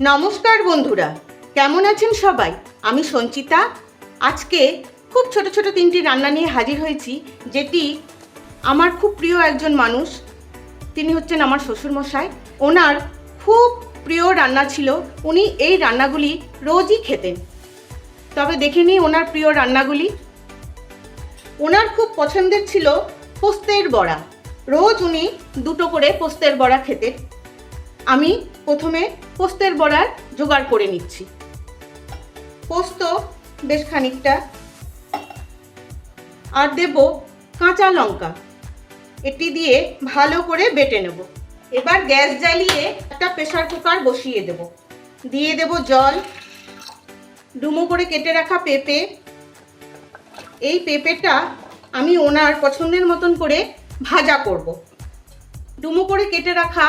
নমস্কার বন্ধুরা, কেমন আছেন সবাই? আমি সঞ্চিতা। আজকে খুব ছোট ছোট তিনটি রান্না নিয়ে হাজির হয়েছি, যেটি আমার খুব প্রিয় একজন মানুষ, তিনি হচ্ছেন আমার শ্বশুরমশাই। ওনার খুব প্রিয় রান্না ছিল, উনি এই রান্নাগুলি রোজই খেতেন। তবে দেখে নিই ওনার প্রিয় রান্নাগুলি। ওনার খুব পছন্দের ছিল পোস্তের বড়া। রোজ উনি দুটো করে পোস্তের বড়া খেতেন। আমি প্রথমে পোস্তের বড়ার জোগাড় করে নিচ্ছি। পোস্ত বেশ খানিকটা। আর দেব কাঁচা লঙ্কা। এটি দিয়ে ভালো করে বেটে নেব। এবার গ্যাস জ্বালিয়ে একটা প্রেসার কুকার বসিয়ে দেব। দিয়ে দেব জল। ডুমো করে কেটে রাখা পেঁপে। এই পেঁপেটা আমি ওনার পছন্দের মতন করে ভাজা করব। ডুমো করে কেটে রাখা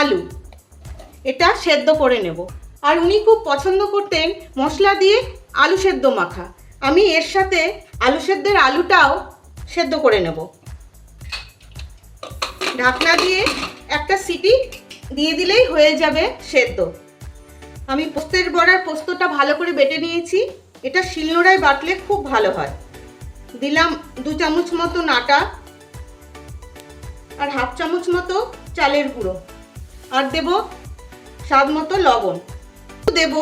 আলু। এটা সেদ্ধ করে নেব। আর উনি খুব পছন্দ করতেন মশলা দিয়ে আলু সেদ্ধ মাখা। আমি এর সাথে আলু সেদ্ধের আলুটাও সেদ্ধ করে নেব। ঢাকনা দিয়ে একটা সিটি দিয়ে দিলেই হয়ে যাবে সেদ্ধ। আমি পোস্তের বড়ার পোস্তটা ভালো করে বেটে নিয়েছি। এটা শিলনোড়ায় বাটলে খুব ভালো হয়। দিলাম দু চামচ মতো নাটা আর হাফ চামচ মতো চালের গুঁড়ো। আর দেব স্বাদ মতো লবণ। দেব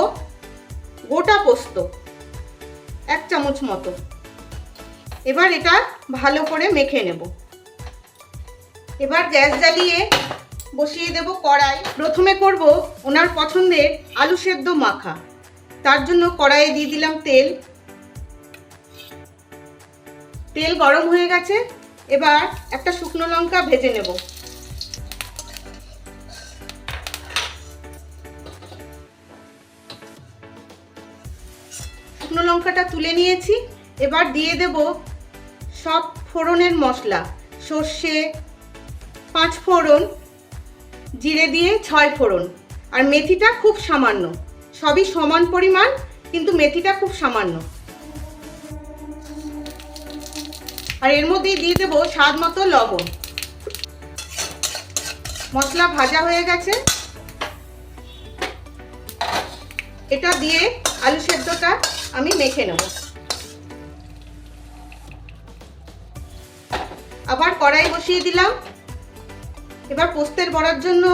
গোটা পোস্ত, এক চামচ মতো। এবার এটা ভালো করে মেখে নেব। এবার গ্যাস জ্বালিয়ে বসিয়ে দেব কড়াই। প্রথমে করব ওনার পছন্দের আলু সেদ্ধ মাখা। তার জন্য কড়াইয়ে দিয়ে দিলাম তেল। তেল গরম হয়ে গেছে। এবার একটা শুকনো লঙ্কা ভেজে নেব। শুকনো লঙ্কাটা তুলে নিয়েছি। এবার দিয়ে দেব সব ফোড়নের মশলা। সর্ষে পাঁচ ফোড়ন, জিরে দিয়ে ছয় ফোড়ন। আর মেথিটা খুব সামান্য। সবই সমান পরিমাণ, কিন্তু মেথিটা খুব সামান্য। আর এর মধ্যে দিয়ে দেবো স্বাদ মতো লবণ। মশলা ভাজা হয়ে গেছে। এটা দিয়ে আলু সেদ্ধটা আমি মেখে নেব। আবার কড়াই বসিয়ে দিলাম। এবার পোস্তের বড়ার জন্য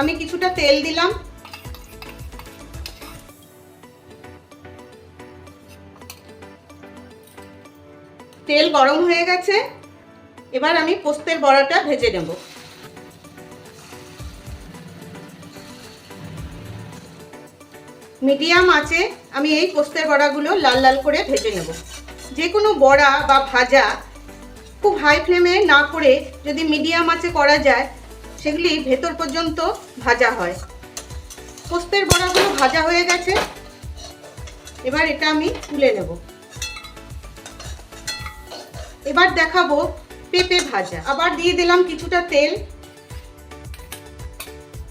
আমি কিছুটা তেল দিলাম। তেল গরম হয়ে গেছে। এবার আমি পোস্তের বড়াটা ভেজে নেব। মিডিয়াম আছে, আমি এই পোস্তের বড়াগুলো লাল লাল করে ভেজে নেব। যে কোনো বড়া বা ভাজা খুব হাই ফ্লেমে না করে যদি মিডিয়াম আছে করা যায়, সেগুলি ভেতর পর্যন্ত ভাজা হয়। পোস্তের বড়াগুলো ভাজা হয়ে গেছে। এবার এটা আমি তুলে নেব। এবার দেখাবো পেঁপে ভাজা। আবার দিয়ে দিলাম কিছুটা তেল।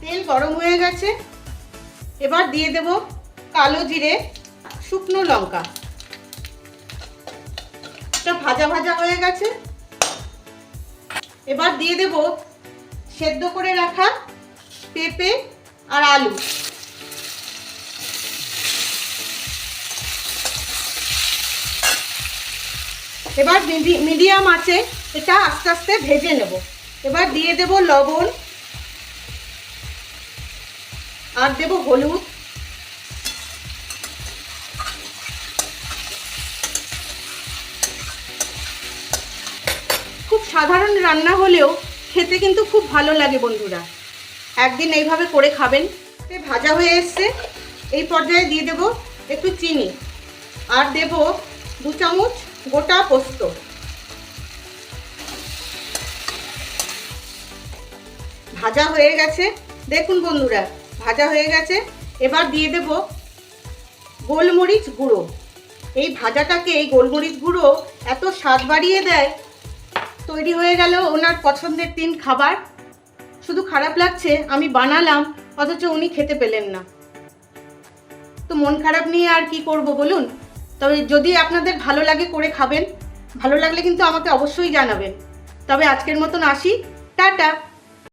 তেল গরম হয়ে গেছে। এবার দিয়ে দেব কালো জিরে, শুকনো লঙ্কা। এটা ভাজা ভাজা হয়ে গেছে। এবার দিয়ে দেব সেদ্ধ করে রাখা পেঁপে আর আলু। এবার মিডিয়াম আছে এটা আস্তে আস্তে ভেজে নেব। এবার দিয়ে দেব লবণ। আর দেব হলুদ খুব সাধারণ রান্না হলেও খেতে কিন্তু খুব ভালো লাগে বন্ধুরা। একদিন এইভাবে করে খাবেন। ভাজা হয়ে এসছে। এই পর্যায়ে দিয়ে দেব একটু চিনি। আর দেব দু চামচ গোটা পোস্ত। ভাজা হয়ে গেছে। দেখুন বন্ধুরা, ভাজা হয়ে গেছে। এবার দিয়ে দেব গোলমরিচ গুঁড়ো। এই ভাজাটাকে এই গোলমরিচ গুঁড়ো এত স্বাদ বাড়িয়ে দেয় তৈরি হয়ে গেল ওনার পছন্দের তিন খাবার। শুধু খারাপ লাগছে, আমি বানালাম, অথচ উনি খেতে পেলেন না। তো মন খারাপ নিয়ে আর কি করব বলুন? তবে যদি আপনাদের ভালো লাগে করে খাবেন, ভালো লাগলে কিন্তু আমাকে অবশ্যই জানাবেন। তবে আজকের মতন আসি, টাটা!